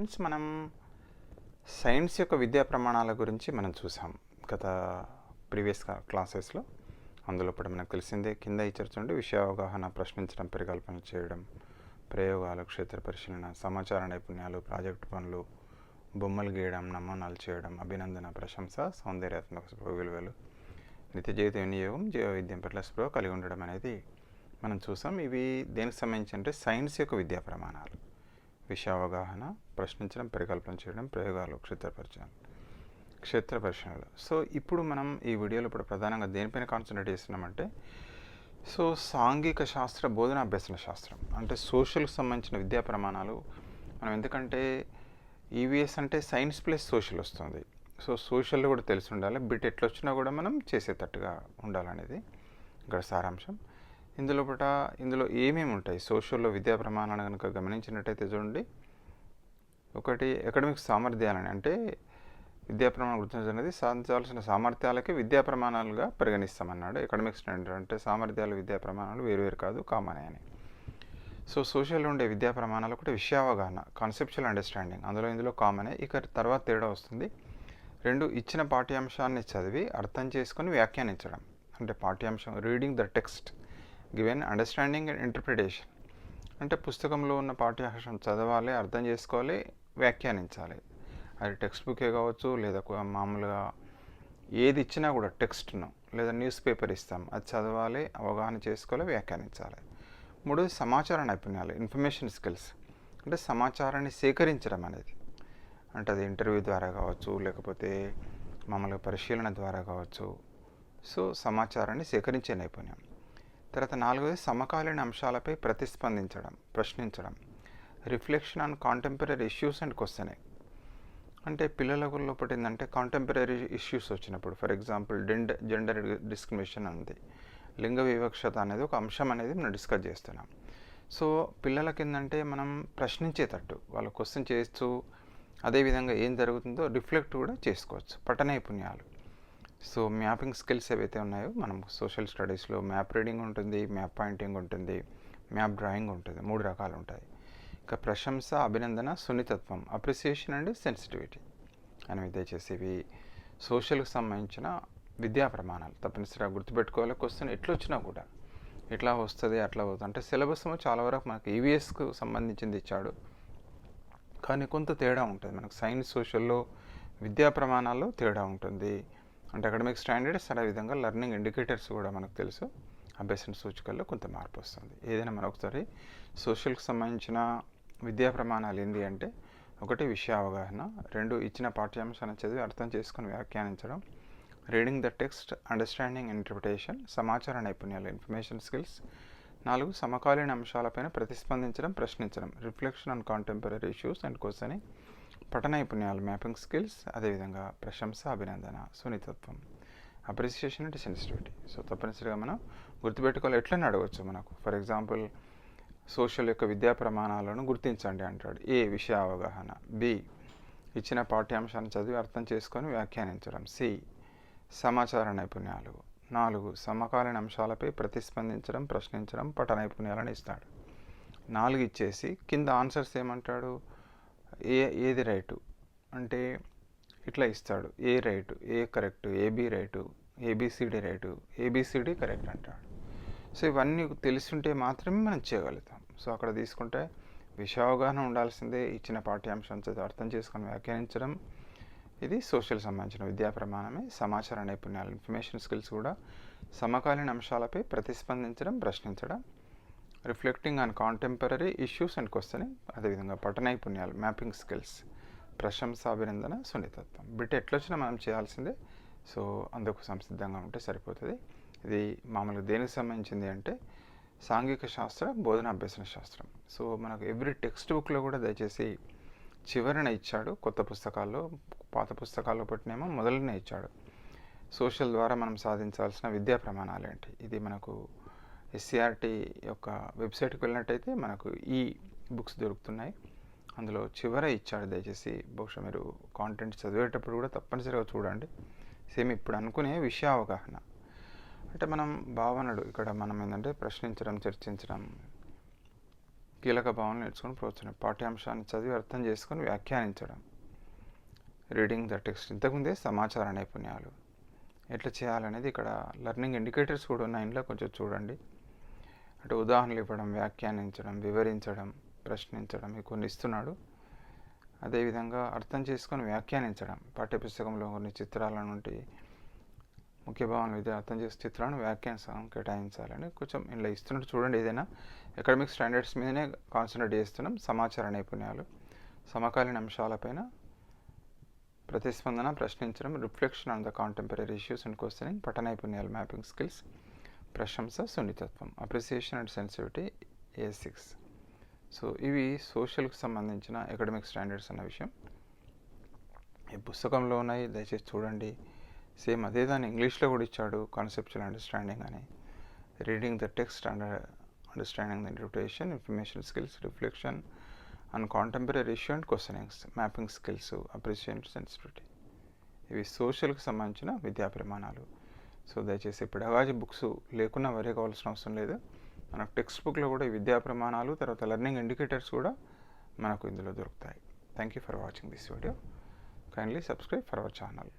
Friends మనం science యొక్క విద్యా ప్రమాణాల గురించి మనం చూసాం గత ప్రీవియస్ క్లాసెస్లో. అందులో ఇప్పుడు మనకు తెలిసిందే కింద ఇచ్చారు విషయ అవగాహన ప్రశ్నించడం పరికల్పన చేయడం ప్రయోగాలు క్షేత్ర పరిశీలన సమాచార నైపుణ్యాలు ప్రాజెక్ట్ పనులు బొమ్మలు గీయడం నమూనాలు చేయడం అభినందన ప్రశంస సౌందర్యాత్మక విలువలు నిత్య జీవిత వినియోగం జీవ విద్యం పట్ల స్పృహ కలిగి ఉండడం అనేది మనం చూసాం. ఇవి దేనికి సంబంధించి అంటే సైన్స్ యొక్క విద్యా ప్రమాణాలు. విషయ అవగాహన ప్రశ్నించడం పరికల్పన చేయడం ప్రయోగాలు క్షేత్రపరిచయం క్షేత్ర పరిశీలనలు సో ఇప్పుడు మనం ఈ వీడియోలో ఇప్పుడు ప్రధానంగా దేనిపైన కాన్సన్ట్రేట్ చేస్తున్నామంటే సో సాంఘిక శాస్త్ర బోధన అభ్యసన శాస్త్రం. అంటే సోషల్కి సంబంధించిన విద్యా ప్రమాణాలు. మనం ఎందుకంటే ఈవీఎస్ అంటే సైన్స్ ప్లస్ సోషల్ వస్తుంది. సో సోషల్లో కూడా తెలిసి ఉండాలి. బిట్ ఎట్లా వచ్చినా కూడా మనం చేసేటట్టుగా ఉండాలనేది ఇక్కడ సారాంశం. ఇందులో పట ఇందులో ఏమేమి ఉంటాయి? సోషల్లో విద్యా ప్రమాణాలు కనుక గమనించినట్టయితే చూడండి. ఒకటి అకాడమిక్ సామర్థ్యాలని అంటే విద్యా ప్రమాణాలు అనేది సాధించాల్సిన సామర్థ్యాలకి విద్యా ప్రమాణాలుగా పరిగణిస్తామన్నాడు. అకాడమిక్ స్టాండర్డ్ అంటే సామర్థ్యాలు విద్యా ప్రమాణాలు వేరువేరు కాదు కామనే అని. సో సోషల్లో ఉండే విద్యా ప్రమాణాలు ఒకటి విషయావగాహన కాన్సెప్చువల్ అండర్స్టాండింగ్ అందులో ఇందులో కామనే ఇక తర్వాత తేడా వస్తుంది. రెండు ఇచ్చిన పాఠ్యాంశాన్ని చదివి అర్థం చేసుకొని వ్యాఖ్యానించడం. అంటే పాఠ్యాంశం reading the text given understanding and interpretation అంటే పుస్తకంలో ఉన్న పాఠ్యాంశం చదవాలి అర్థం చేసుకోవాలి వ్యాఖ్యానించాలి. అది టెక్స్ట్ బుకే కావచ్చు లేదా మామూలుగా ఏది ఇచ్చినా కూడా టెక్స్ట్ను లేదా న్యూస్ పేపర్ ఇస్తాం. అది చదవాలి అవగాహన చేసుకోవాలి వ్యాఖ్యానించాలి. మూడోది సమాచార నైపుణ్యాలు ఇన్ఫర్మేషన్ స్కిల్స్ అంటే సమాచారాన్ని సేకరించడం అనేది. అంటే అది ఇంటర్వ్యూ ద్వారా కావచ్చు లేకపోతే మామూలుగా పరిశీలన ద్వారా కావచ్చు. సో సమాచారాన్ని సేకరించే నైపుణ్యం. తర్వాత నాలుగవది సమకాలీన అంశాలపై ప్రతిస్పందించడం ప్రశ్నించడం. Reflection on contemporary issues and questioning అంటే పిల్లలకు లోపల ఏంటంటే కాంటెంపరీ ఇష్యూస్ వచ్చినప్పుడు ఫర్ ఎగ్జాంపుల్ డెండ్ జెండర్ డిస్క్రిమినేషన్ ఉంది లింగ వివక్షత అనేది ఒక అంశం అనేది మనం డిస్కస్ చేస్తున్నాం. సో పిల్లలకి ఏంటంటే మనం ప్రశ్నించేటట్టు వాళ్ళు క్వశ్చన్ చేస్తూ అదేవిధంగా ఏం జరుగుతుందో రిఫ్లెక్ట్ కూడా చేసుకోవచ్చు. పట నైపుణ్యాలు సో మ్యాపింగ్ స్కిల్స్ ఏవైతే ఉన్నాయో మనం సోషల్ స్టడీస్లో మ్యాప్ రీడింగ్ ఉంటుంది మ్యాప్ పాయింటింగ్ ఉంటుంది మ్యాప్ డ్రాయింగ్ ఉంటుంది మూడు రకాలు ఉంటాయి ఇక ప్రశంస అభినందన సున్నితత్వం అప్రిసియేషన్ అండ్ సెన్సిటివిటీ అనేవి దయచేసి ఇవి సోషల్కి సంబంధించిన విద్యా ప్రమాణాలు. తప్పనిసరిగా గుర్తుపెట్టుకోవాలి క్వశ్చన్ ఎట్లా వచ్చినా కూడా. ఎట్లా వస్తుంది అట్లా అవుతుంది అంటే సిలబస్ చాలా వరకు మనకు ఈవీఎస్కు సంబంధించింది ఇచ్చాడు. కానీ కొంత తేడా ఉంటుంది. మనకు సైన్స్ సోషల్లో విద్యా ప్రమాణాల్లో తేడా ఉంటుంది. అంటే అకాడమిక్ స్టాండర్డ్స్ అదేవిధంగా లెర్నింగ్ ఇండికేటర్స్ కూడా మనకు తెలుసు. అభ్యసన సూచికల్లో కొంత మార్పు వస్తుంది. ఏదైనా మనం ఒకసారి సోషల్కి సంబంధించిన విద్యా ప్రమాణాలు ఏంటి అంటే ఒకటి విషయ అవగాహన రెండు ఇచ్చిన పాఠ్యాంశాన్ని చదివి అర్థం చేసుకొని వ్యాఖ్యానించడం reading the text understanding interpretation సమాచార నైపుణ్యాలు ఇన్ఫర్మేషన్ స్కిల్స్ నాలుగు సమకాలీన అంశాలపైన ప్రతిస్పందించడం ప్రశ్నించడం reflection on contemporary issues and questioning పఠ నైపుణ్యాలు మ్యాపింగ్ స్కిల్స్ అదేవిధంగా ప్రశంస అభినందన సున్నితత్వం అప్రిసియేషన్ అంటే సెన్సిటివిటీ సో తప్పనిసరిగా మనం గుర్తుపెట్టుకోవాలి. ఎట్లని అడగవచ్చు మనకు? ఫర్ ఎగ్జాంపుల్ సోషల్ యొక్క విద్యా ప్రమాణాలను గుర్తించండి అంటాడు. ఏ విషయ అవగాహన బి ఇచ్చిన పాఠ్యాంశాన్ని చదివి అర్థం చేసుకొని వ్యాఖ్యానించడం. సి సమాచార నైపుణ్యాలు. నాలుగు సమకాలీన అంశాలపై ప్రతిస్పందించడం ప్రశ్నించడం పట నైపుణ్యాలను ఇస్తాడు. నాలుగు ఇచ్చేసి కింద ఆన్సర్స్ ఏమంటాడు? ఏ ఏది రైటు? అంటే ఇట్లా ఇస్తాడు. A right? A correct? A B right? A B C D right? A B C D correct అంటాడు. సో ఇవన్నీ తెలిసుంటే మాత్రమే మనం చేయగలుగుతాం. సో అక్కడ తీసుకుంటే విషయావగాహన ఉండాల్సిందే. ఇచ్చిన పాఠ్యాంశం చదివి అర్థం చేసుకొని వ్యాఖ్యానించడం. ఇది సోషల్ సంబంధించిన విద్యా ప్రమాణమే. సమాచార నైపుణ్యాలు ఇన్ఫర్మేషన్ స్కిల్స్ కూడా సమకాలీన అంశాలపై ప్రతిస్పందించడం ప్రశ్నించడం. Reflecting on contemporary issues and questioning అదేవిధంగా పఠ నైపుణ్యాలు మ్యాపింగ్ స్కిల్స్ ప్రశంస అభినందన సున్నితత్వం. బిట్ ఎట్లొచ్చినా మనం చేయాల్సిందే. సో అందుకు సంసిద్ధంగా ఉంటే సరిపోతుంది. ఇది మామూలుగా దేనికి సంబంధించింది అంటే సాంఘిక శాస్త్ర బోధన అభ్యసన శాస్త్రం. సో మనకు ఎవ్రీ టెక్స్ట్ బుక్లో కూడా దయచేసి చివరిన ఇచ్చాడు. కొత్త పుస్తకాల్లో పాత పుస్తకాల్లో పట్టినేమో మొదలనే ఇచ్చాడు. సోషల్ ద్వారా మనం సాధించాల్సిన విద్యా ప్రమాణాలు ఏంటి? ఇది మనకు ఎస్సీఆర్టీ యొక్క వెబ్సైట్కి వెళ్ళినట్టయితే మనకు ఈ బుక్స్ దొరుకుతున్నాయి. అందులో చివర ఇచ్చాడు దయచేసి. బహుశా మీరు కాంటెంట్ చదివేటప్పుడు కూడా తప్పనిసరిగా చూడండి. సేమ్ ఇప్పుడు అనుకునే విషయ అవగాహన అంటే మనం భావనడు ఇక్కడ మనం ఏంటంటే ప్రశ్నించడం చర్చించడం కీలక భావనలు నేర్చుకుని ప్రోత్సహం పాఠ్యాంశాన్ని చదివి అర్థం చేసుకొని వ్యాఖ్యానించడం. Reading the text. ఇంతకుముందే సమాచార నైపుణ్యాలు. ఎట్లా చేయాలనేది ఇక్కడ లెర్నింగ్ ఇండికేటర్స్ కూడా ఉన్నాయి. ఇంట్లో కొంచెం చూడండి. అంటే ఉదాహరణలు ఇవ్వడం వ్యాఖ్యానించడం వివరించడం ప్రశ్నించడం ఇవి కొన్ని ఇస్తున్నాడు. అదేవిధంగా అర్థం చేసుకొని వ్యాఖ్యానించడం. పాఠ్యపుస్తకంలో కొన్ని చిత్రాల నుండి ముఖ్య భావన విద్య అర్థం చేసే చిత్రాలను వ్యాఖ్యానం కేటాయించాలని కొంచెం ఇలా ఇస్తున్నట్టు చూడండి ఏదైనా అకాడమిక్ స్టాండర్డ్స్ మీదనే కాన్సన్ట్రేట్ చేస్తున్నాం. సమాచార నైపుణ్యాలు సమకాలీన అంశాలపైన ప్రతిస్పందన ప్రశ్నించడం reflection on the contemporary issues and questioning పట నైపుణ్యాలు మ్యాపింగ్ స్కిల్స్ ప్రశంస సున్నితత్వం appreciation and sensitivity A six so ఇవి సోషల్కి సంబంధించిన అకాడమిక్ స్టాండర్డ్స్ అన్న విషయం. ఈ పుస్తకంలో ఉన్నాయి దయచేసి చూడండి. సేమ్ అదే దాన్ని ఇంగ్లీష్లో కూడా ఇచ్చాడు కాన్సెప్చువల్ అండర్స్టాండింగ్ అని. Reading the text under understanding the interpretation information skills reflection and contemporary issue and questionings mapping skills appreciation sensitivity ఇవి సోషల్కి సంబంధించిన విద్యా ప్రమాణాలు. సో దయచేసి పెడగాజీ బుక్స్ లేకున్నా వరే కావాల్సిన అవసరం లేదు. మన టెక్స్ట్ బుక్లో కూడా ఈ విద్యా ప్రమాణాలు తర్వాత లెర్నింగ్ ఇండికేటర్స్ కూడా మనకు ఇందులో దొరుకుతాయి. Thank you for watching this video. Kindly subscribe for our channel.